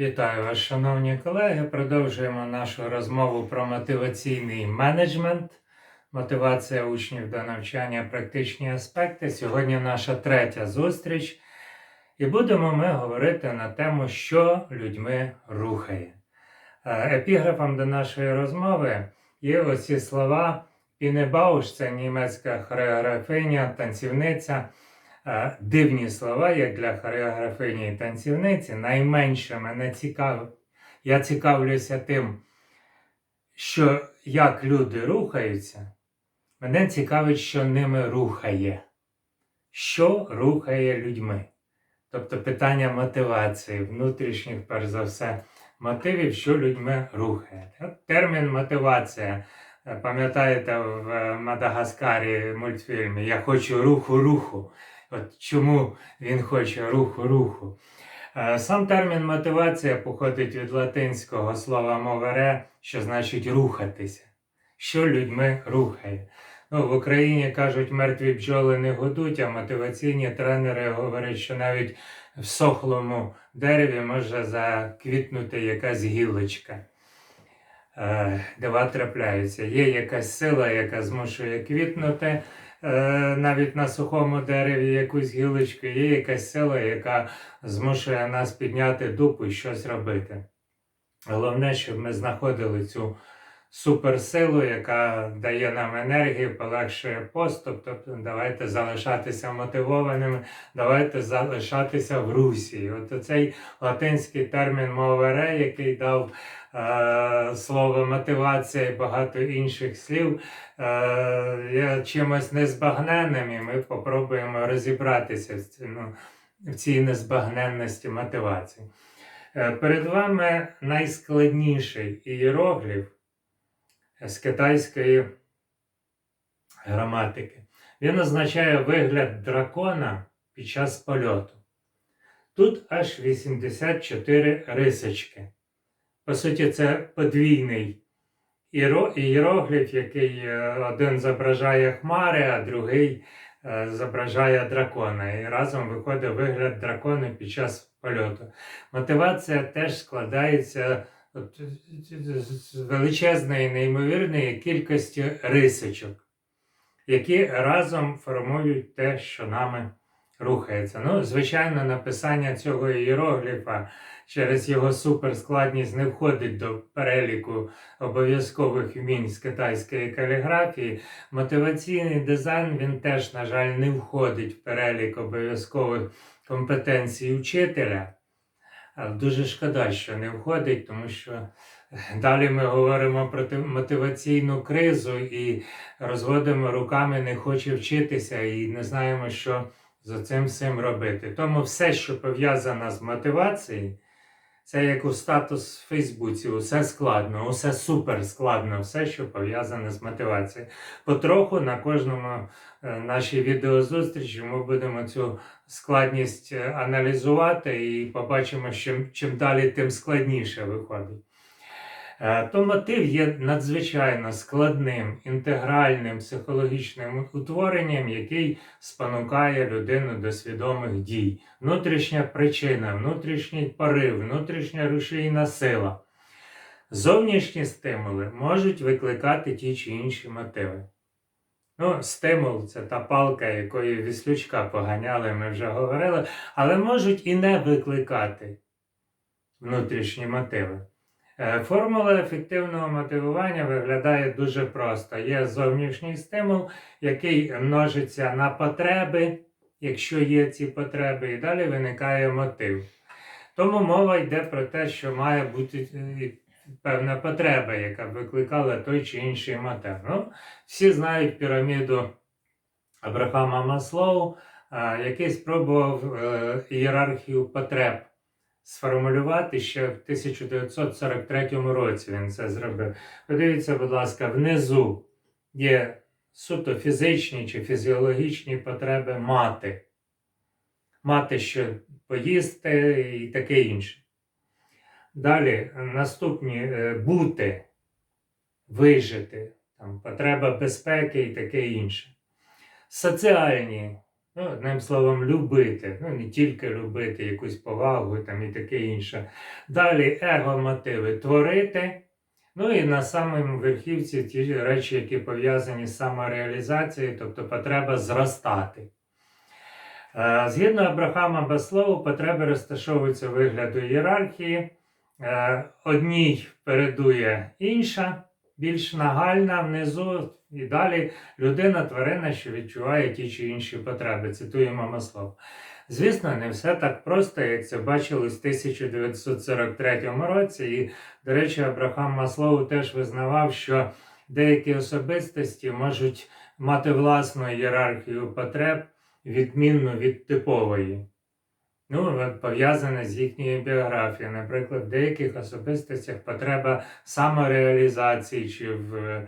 Вітаю вас, шановні колеги. Продовжуємо нашу розмову про мотиваційний менеджмент, мотивація учнів до навчання, практичні аспекти. Сьогодні наша третя зустріч, і будемо ми говорити на тему, що людьми рухає. Е, Епіграфом до нашої розмови є оці слова Піне Бауш, це німецька хореографиня, танцівниця. Дивні слова, як для хореографині і танцівниці, найменше мене цікавить. Я цікавлюся тим, що як люди рухаються, мене цікавить, що ними рухає. Що рухає людьми? Тобто питання мотивації, внутрішніх, перш за все, мотивів, що людьми рухає. Термін мотивація. Пам'ятаєте, в Мадагаскарі мультфільмі Я хочу руху руху. От чому він хоче руху руху. Е, Сам термін мотивація походить від латинського слова мовере, що значить рухатися. Що людьми рухає. Ну, в Україні кажуть, мертві бджоли не гудуть, а мотиваційні тренери говорять, що навіть в сохлому дереві може заквітнути якась гілочка. Е, Дива трапляються. Є якась сила, яка змушує квітнути навіть на сухому дереві якусь гілочку, є якась сила, яка змушує нас підняти дупу і щось робити. Головне, щоб ми знаходили цю суперсилу, яка дає нам енергію, полегшує поступ. Тобто давайте залишатися мотивованими, давайте залишатися в русі. От цей латинський термін мовере, який дав е, слово мотивація і багато інших слів, е, є чимось незбагненним, і ми попробуємо розібратися в цьому- в цій незбагненності мотивації. Е, Перед вами найскладніший ієрогліф з китайської граматики. Він означає вигляд дракона під час польоту. Тут аж 84 рисочки. По суті, це подвійний іеро- ієрогліф, який е, один зображає хмари, а другий е, зображає дракона. І разом виходить вигляд дракона під час польоту. Мотивація теж складається з величезної, неймовірної кількості рисочок, які разом формують те, що нами рухається. Ну, звичайно, написання цього іерогліфа через його суперскладність не входить до переліку обов'язкових вмінь з китайської каліграфії. Мотиваційний дизайн він теж, на жаль, не входить в перелік обов'язкових компетенцій учителя. Але Дуже шкода, що не входить, тому що далі ми говоримо про мотиваційну кризу і розводимо руками, не хоче вчитися, і не знаємо, що з цим всім робити. Тому все, що пов'язане з мотивацією, це як у статус в Фейсбуці, усе складно, усе супер складно, все, що пов'язане з мотивацією. Потроху на кожному е, нашій відеозустрічі ми будемо цю складність е, аналізувати і побачимо, що чим далі, тим складніше виходить. Е, То мотив є надзвичайно складним, інтегральним психологічним утворенням, який спонукає людину до свідомих дій. Внутрішня причина, внутрішній порив, внутрішня рушійна сила. Зовнішні стимули можуть викликати ті чи інші мотиви. Ну, стимул це та палка, якою віслючка поганяли, ми вже говорили, але можуть і не викликати внутрішні мотиви. Е, Формула ефективного мотивування виглядає дуже просто. Є зовнішній стимул, який множиться на потреби, якщо є ці потреби, і далі виникає мотив. Тому мова йде про те, що має бути е, певна потреба, яка викликала той чи інший мотив. Ну, всі знають піраміду Абрахама Маслоу, який спробував е, ієрархію потреб сформулювати ще в 1943 році. Він це зробив. Подивіться, будь ласка, внизу є суто фізичні чи фізіологічні потреби мати. Мати що поїсти і таке інше. Далі наступні е, бути, вижити, там, потреба безпеки і таке інше. Соціальні Ну, одним словом, любити. Ну, не тільки любити якусь повагу там, і таке інше. Далі его-мотиви творити. Ну і на самому верхівці ті речі, які пов'язані з самореалізацією, тобто потреба зростати. Е, Згідно Абрахама Баслову, потреби розташовуються у вигляду ієрархії. Е, Одній передує інша, більш нагальна внизу, і далі людина тварина, що відчуває ті чи інші потреби. Цитуємо Маслов. Звісно, не все так просто, як це бачилось в 1943 році. І, до речі, Абрахам Маслоу теж визнавав, що деякі особистості можуть мати власну ієрархію потреб, відмінну від типової. Ну, пов'язане з їхньою біографією. Наприклад, в деяких особистостях потреба самореалізації чи в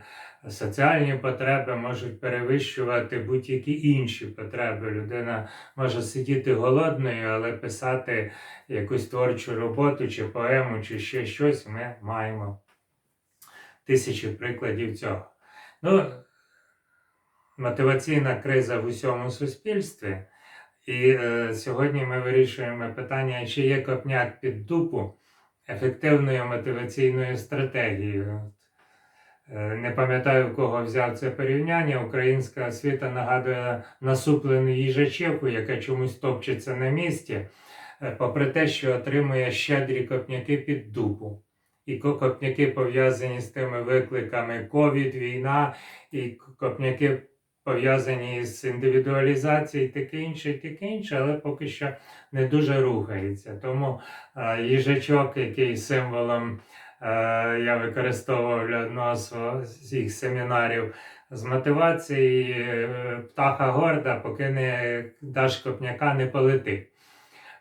соціальні потреби можуть перевищувати будь-які інші потреби. Людина може сидіти голодною, але писати якусь творчу роботу, чи поему, чи ще щось. Ми маємо тисячі прикладів цього. Ну, мотиваційна криза в усьому суспільстві. І е, сьогодні ми вирішуємо питання, чи є копняк під дупу ефективною мотиваційною стратегією. Е, Не пам'ятаю, кого взяв це порівняння. Українська освіта нагадує насуплену їжачеху, яка чомусь топчеться на місці, е, попри те, що отримує щедрі копняки під дупу. І копняки пов'язані з тими викликами ковід, війна, і копняки пов'язані з індивідуалізацією, таке інше, і таке інше, але поки що не дуже рухається. Тому е, їжачок, який символом я використовував для одного з своїх семінарів з мотивації, е, птаха горда, поки не даш копняка, не полетить.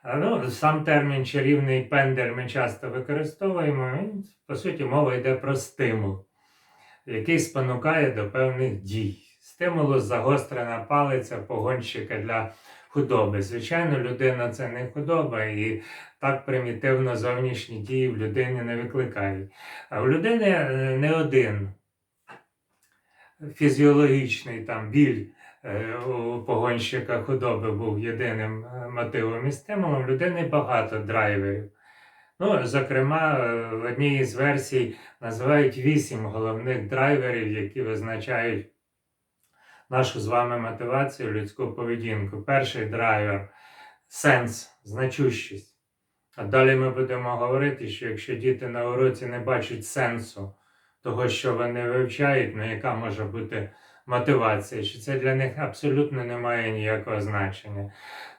А, Ну, сам термін чарівний пендель ми часто використовуємо. Він, по суті, мова йде про стимул, який спонукає до певних дій. Стимулу загострена палиця погонщика для худоби. Звичайно, людина це не худоба, і так примітивно зовнішні дії в людині не викликають. А в людини е, не один фізіологічний там біль е, у погонщика худоби був єдиним е, мотивом і стимулом. Людини багато драйверів. Ну, зокрема, в одній із версій називають вісім головних драйверів, які визначають нашу з вами мотивацію, людську поведінку. Перший драйвер сенс, значущість. А далі ми будемо говорити, що якщо діти на уроці не бачать сенсу того, що вони вивчають, ну яка може бути мотивація, що це для них абсолютно не має ніякого значення.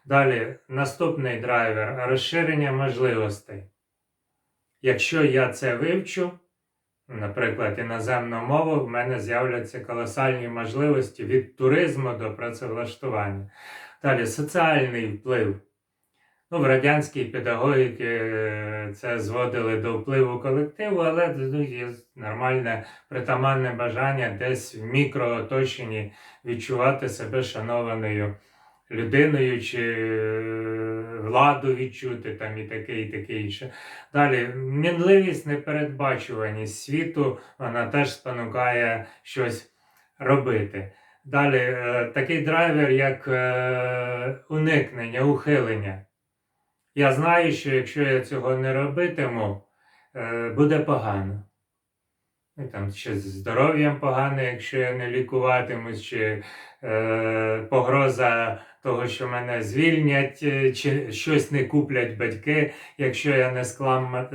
Далі, наступний драйвер розширення можливостей. Якщо я це вивчу, наприклад, іноземну мову, в мене з'являться колосальні можливості від туризму до працевлаштування. Далі соціальний вплив. Ну, в радянській педагогіці е, це зводили до впливу колективу, але ну, є нормальне притаманне бажання десь в мікрооточенні відчувати себе шанованою людиною чи е, владу відчути там і таке, і таке інше. Далі, мінливість, непередбачуваність світу, вона теж спонукає щось робити. Далі, е, такий драйвер, як е, уникнення, ухилення. Я знаю, що якщо я цього не робитиму, буде погано. І там чи з здоров'ям погано, якщо я не лікуватимусь, чи е, погроза того, що мене звільнять, е, чи щось не куплять батьки, якщо я не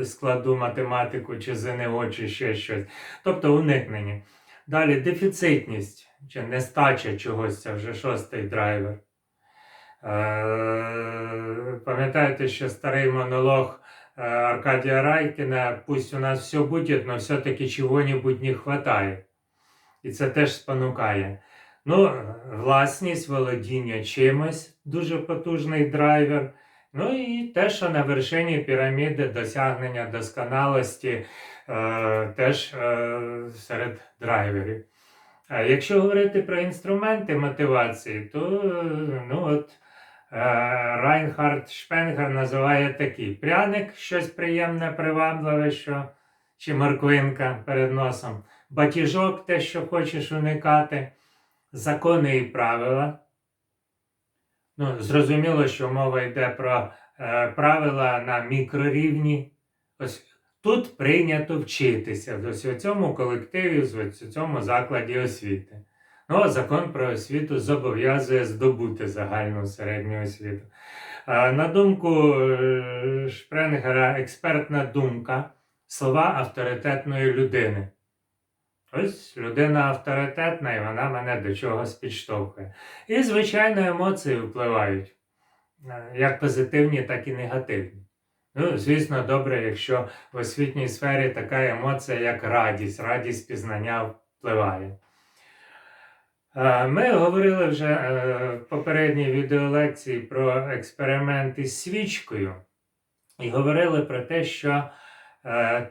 складу математику чи ЗНО, чи ще щось. Тобто уникнення. Далі дефіцитність чи нестача чогось, це вже шостий драйвер. Е, Пам'ятаєте, що старий монолог е, Аркадія Райкіна «Пусть у нас все буде, но все-таки чого-небудь не хватає. І це теж спонукає. Ну, власність, володіння чимось, дуже потужний драйвер. Ну і те, що на вершині піраміди досягнення досконалості е, теж е, серед драйверів. А якщо говорити про інструменти мотивації, то ну от е, Райнхард Шпенгер називає такий пряник, щось приємне, привабливе, що чи морквинка перед носом, батіжок, те, що хочеш уникати, закони і правила, Ну, зрозуміло, що мова йде про е, правила на мікрорівні. Ось тут прийнято вчитися ось у цьому колективі, ось у цьому закладі освіти. Ну, закон про освіту зобов'язує здобути загальну середню освіту. Е, На думку е, Шпренгера, експертна думка слова авторитетної людини. Ось людина авторитетна, і вона мене до чогось підштовхує. І, звичайно, емоції впливають, е, як позитивні, так і негативні. Ну, звісно, добре, якщо в освітній сфері така емоція, як радість, радість пізнання впливає. Е, Ми говорили вже е, в попередній відеолекції про експеримент із свічкою і говорили про те, що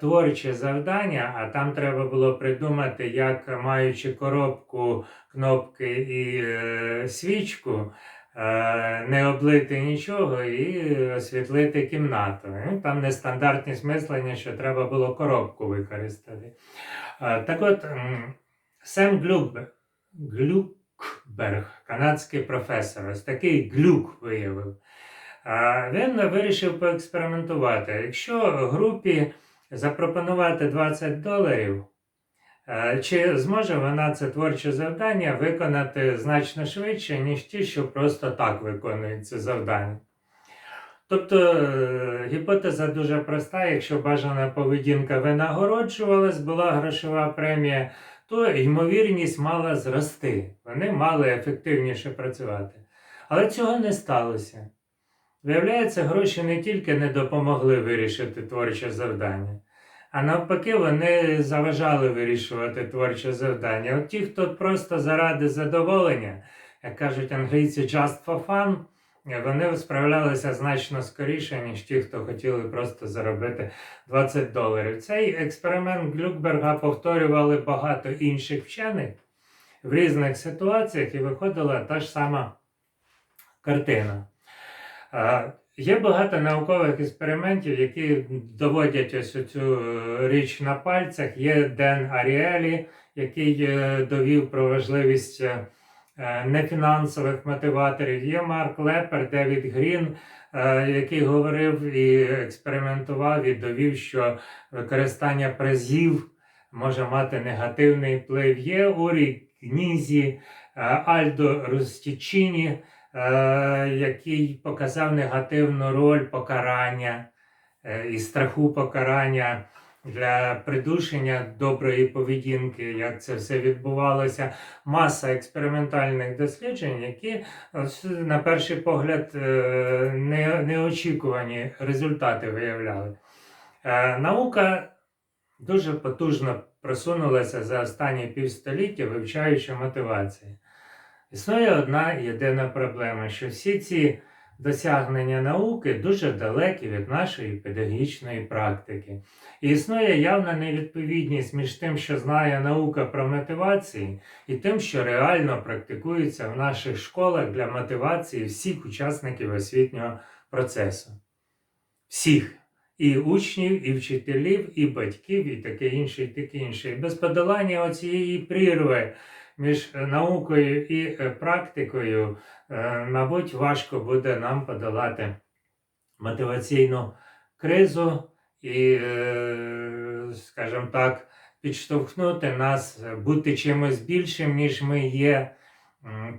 творче завдання, а там треба було придумати, як маючи коробку, кнопки і е, свічку, е, не облити нічого і освітлити кімнату. Там нестандартність мислення, що треба було коробку використати. Е, Так от, Сем Глюкберг, Глюкберг, канадський професор, ось такий глюк виявив. Він вирішив поекспериментувати. Якщо групі запропонувати 20 доларів, е, чи зможе вона це творче завдання виконати значно швидше, ніж ті, що просто так виконують це завдання? Тобто е, гіпотеза дуже проста: якщо бажана поведінка винагороджувалась, була грошова премія, то ймовірність мала зрости. Вони мали ефективніше працювати. Але цього не сталося. Виявляється, гроші не тільки не допомогли вирішити творче завдання, а навпаки, вони заважали вирішувати творче завдання. От ті, хто просто заради задоволення, як кажуть англійці, just for fun, вони справлялися значно скоріше, ніж ті, хто хотіли просто заробити 20 доларів. Цей експеримент Глюкберга повторювали багато інших вчених в різних ситуаціях, і виходила та ж сама картина. Є багато наукових експериментів, які доводять ось цю е, річ на пальцях. Є Ден Аріелі, який е, довів про важливість е, нефінансових мотиваторів. Є Марк Лепер, Девід Грін, який говорив і експериментував і довів, що використання призів може мати негативний вплив. Є Урі Гнізі, е, Альдо Рустічіні, який показав негативну роль покарання е, і страху покарання для придушення доброї поведінки, як це все відбувалося. Маса експериментальних досліджень, які на перший погляд е, неочікувані результати виявляли. Е, Наука дуже потужно просунулася за останні півстоліття, вивчаючи мотивації. Існує одна єдина проблема, що всі ці досягнення науки дуже далекі від нашої педагогічної практики. І існує явна невідповідність між тим, що знає наука про мотивації, і тим, що реально практикується в наших школах для мотивації всіх учасників освітнього процесу. Всіх. І учнів, і вчителів, і батьків, і таке інше, і таке інше. І без подолання оцієї прірви між наукою і е, практикою, е, мабуть, важко буде нам подолати мотиваційну кризу і, е, скажімо так, підштовхнути нас бути чимось більшим, ніж ми є,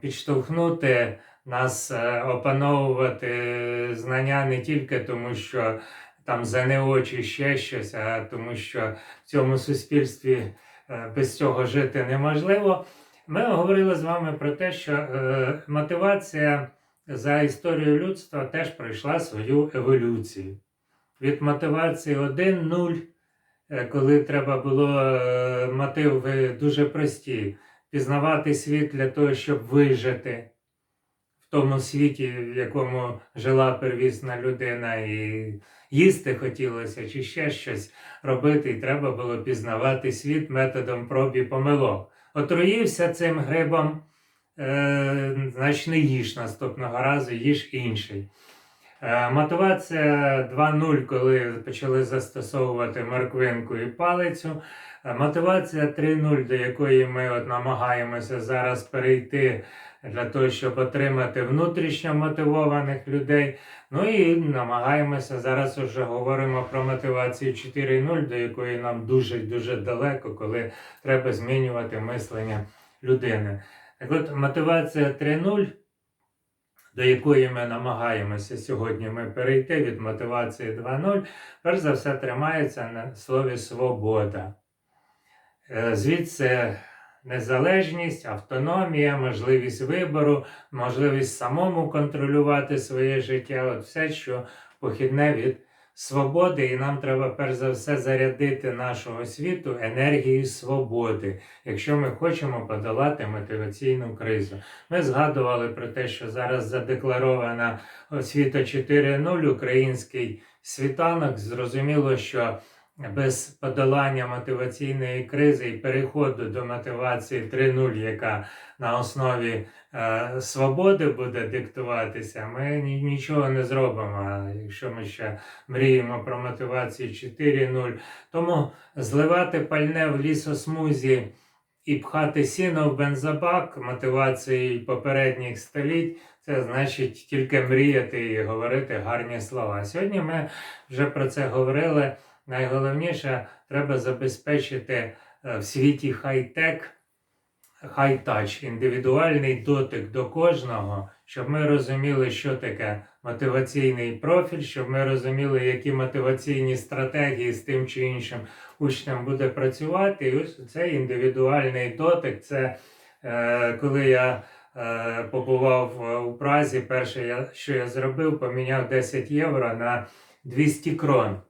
підштовхнути нас опановувати знання не тільки тому, що там ЗНО чи ще щось, а тому що в цьому суспільстві без цього жити неможливо. Ми говорили з вами про те, що е, мотивація за історією людства теж пройшла свою еволюцію. Від мотивації 1-0, е, коли треба було е, мотиви дуже прості, пізнавати світ для того, щоб вижити в тому світі, в якому жила первісна людина, і їсти хотілося, чи ще щось робити, і треба було пізнавати світ методом проб і помилок. Отруївся цим грибом, е, значить не їж наступного разу, їж інший. Е, Мотивація 2.0, коли почали застосовувати морквинку і палицю. Е, Мотивація 3.0, до якої ми от намагаємося зараз перейти для того, щоб отримати внутрішньо мотивованих людей. Ну і намагаємося зараз вже говоримо про мотивацію 4.0, до якої нам дуже дуже далеко, коли треба змінювати мислення людини. Так от мотивація 3.0, до якої ми намагаємося сьогодні ми перейти від мотивації 2.0, перш за все тримається на слові свобода. Е, Звідси незалежність, автономія, можливість вибору, можливість самому контролювати своє життя, от все, що похідне від свободи, і нам треба перш за все зарядити нашу освіту енергією свободи, якщо ми хочемо подолати мотиваційну кризу. Ми згадували про те, що зараз задекларована освіта 4.0, український світанок. Зрозуміло, що без подолання мотиваційної кризи і переходу до мотивації 3.0, яка на основі е, свободи буде диктуватися, ми нічого не зробимо. Якщо ми ще мріємо про мотивацію 4.0, тому зливати пальне в лісосмузі і пхати сіно в бензобак мотивацією попередніх століть, це значить тільки мріяти і говорити гарні слова. Сьогодні ми вже про це говорили. Найголовніше треба забезпечити е, в світі хай-тек, хай-тач, індивідуальний дотик до кожного, щоб ми розуміли, що таке мотиваційний профіль, щоб ми розуміли, які мотиваційні стратегії з тим чи іншим учнем буде працювати. І ось цей індивідуальний дотик це е, коли я е, побував е, у Празі, перше, я, що я зробив, поміняв 10 євро на 200 крон.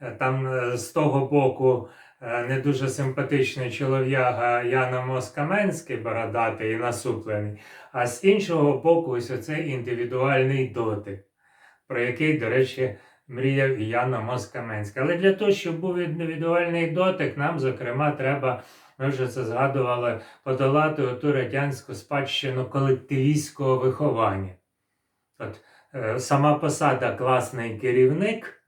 Е, Там е, з того боку не дуже симпатичний чолов'яга Яна Москаменський, бородатий і насуплений, а з іншого боку, ось оцей індивідуальний дотик, про який, до речі, мріяв і Яна Москаменська. Але для того, щоб був індивідуальний дотик, нам, зокрема, треба, ми вже це згадували, подолати оту радянську спадщину колективістського виховання. От, е, сама посада класний керівник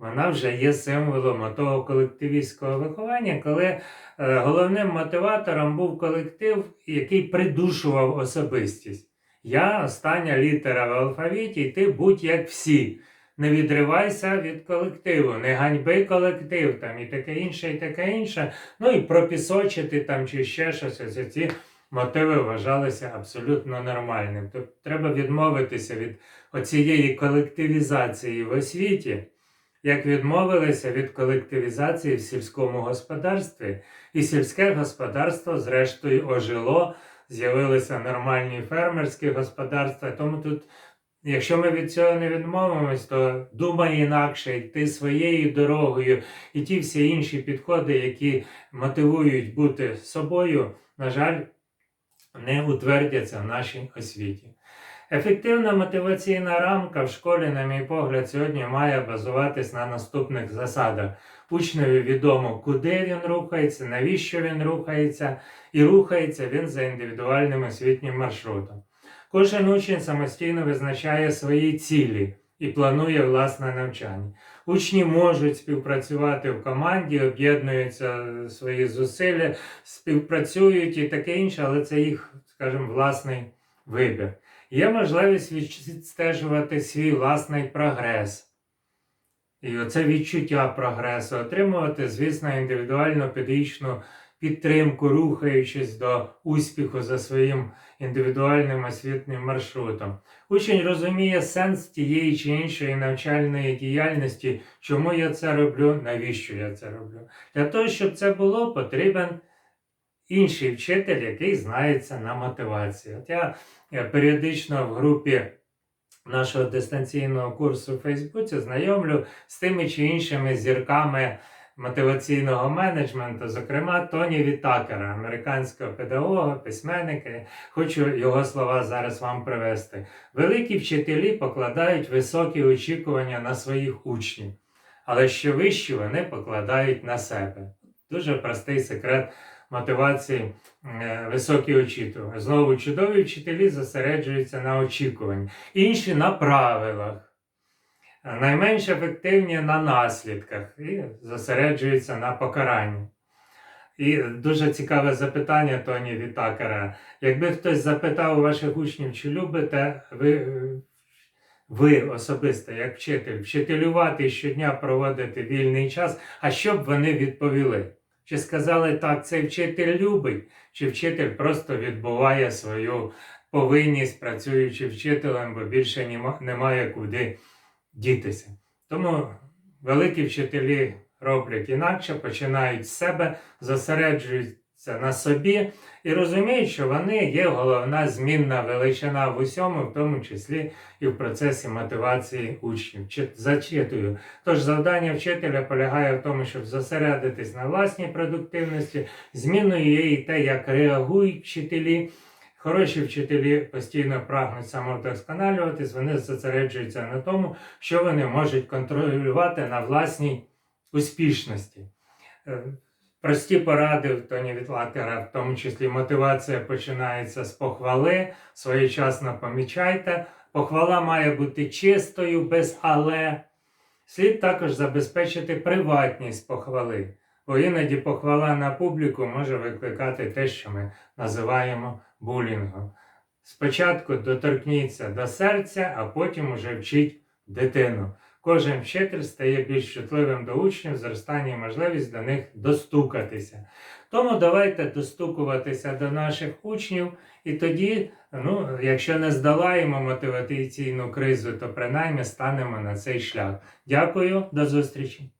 вона вже є символом того колективістського виховання, коли е, головним мотиватором був колектив, який придушував особистість. Я остання літера в алфавіті, і ти будь як всі. Не відривайся від колективу, не ганьби колектив там і таке інше, і таке інше. Ну і пропісочити там чи ще щось. Ось ці мотиви вважалися абсолютно нормальним. Тобто треба відмовитися від оцієї колективізації в освіті як відмовилися від колективізації в сільському господарстві, і сільське господарство, зрештою, ожило, з'явилися нормальні фермерські господарства. Тому тут, якщо ми від цього не відмовимось, то думай інакше, йти своєю дорогою, і ті всі інші підходи, які мотивують бути собою, на жаль, не утвердяться в нашій освіті. Ефективна мотиваційна рамка в школі, на мій погляд, сьогодні має базуватись на наступних засадах. Учневі відомо, куди він рухається, навіщо він рухається, і рухається він за індивідуальним освітнім маршрутом. Кожен учень самостійно визначає свої цілі і планує власне навчання. Учні можуть співпрацювати в команді, об'єднуються свої зусилля, співпрацюють і таке інше, але це їх, скажімо, власний вибір. Є можливість відстежувати свій власний прогрес. І оце відчуття прогресу, отримувати, звісно, індивідуальну педагогічну підтримку, рухаючись до успіху за своїм індивідуальним освітнім маршрутом. Учень розуміє сенс тієї чи іншої навчальної діяльності, чому я це роблю, навіщо я це роблю. Для того, щоб це було, потрібен інший вчитель, який знається на мотивації. От я я періодично в групі нашого дистанційного курсу в Фейсбуці знайомлю з тими чи іншими зірками мотиваційного менеджменту, зокрема Тоні Вітакера, американського педагога, письменника. Хочу його слова зараз вам привести. Великі вчителі покладають високі очікування на своїх учнів, але ще вищі вони покладають на себе. Дуже простий секрет мотивації е, високі очікування. Знову чудові вчителі зосереджуються на очікуванні, інші на правилах. найменш ефективні на наслідках і зосереджуються на покаранні. І дуже цікаве запитання Тоні Вітакера. Якби хтось запитав у ваших учнів, чи любите ви, е, ви особисто, як вчитель, вчителювати щодня проводити вільний час, а що б вони відповіли? Чи сказали так, цей вчитель любить, чи вчитель просто відбуває свою повинність, працюючи вчителем, бо більше немає куди дітися. Тому великі вчителі роблять інакше, починають з себе, зосереджуються на собі і розуміють, що вони є головна змінна величина в усьому, в тому числі і в процесі мотивації учнів. Зачитую. Тож завдання вчителя полягає в тому, щоб зосередитись на власній продуктивності, зміною є і те, як реагують вчителі. Хороші вчителі постійно прагнуть самовдосконалюватись, вони зосереджуються на тому, що вони можуть контролювати на власній успішності. Прості поради в Тоні Вітлатера, в тому числі мотивація починається з похвали, своєчасно помічайте. Похвала має бути чистою, без але. Слід також забезпечити приватність похвали, бо іноді похвала на публіку може викликати те, що ми називаємо булінгом. Спочатку доторкніться до серця, а потім уже вчіть дитину. Кожен вчитель стає більш чутливим до учнів, зростання можливість до них достукатися. Тому давайте достукуватися до наших учнів, і тоді, ну, якщо не здолаємо мотиваційну кризу, то принаймні станемо на цей шлях. Дякую, до зустрічі!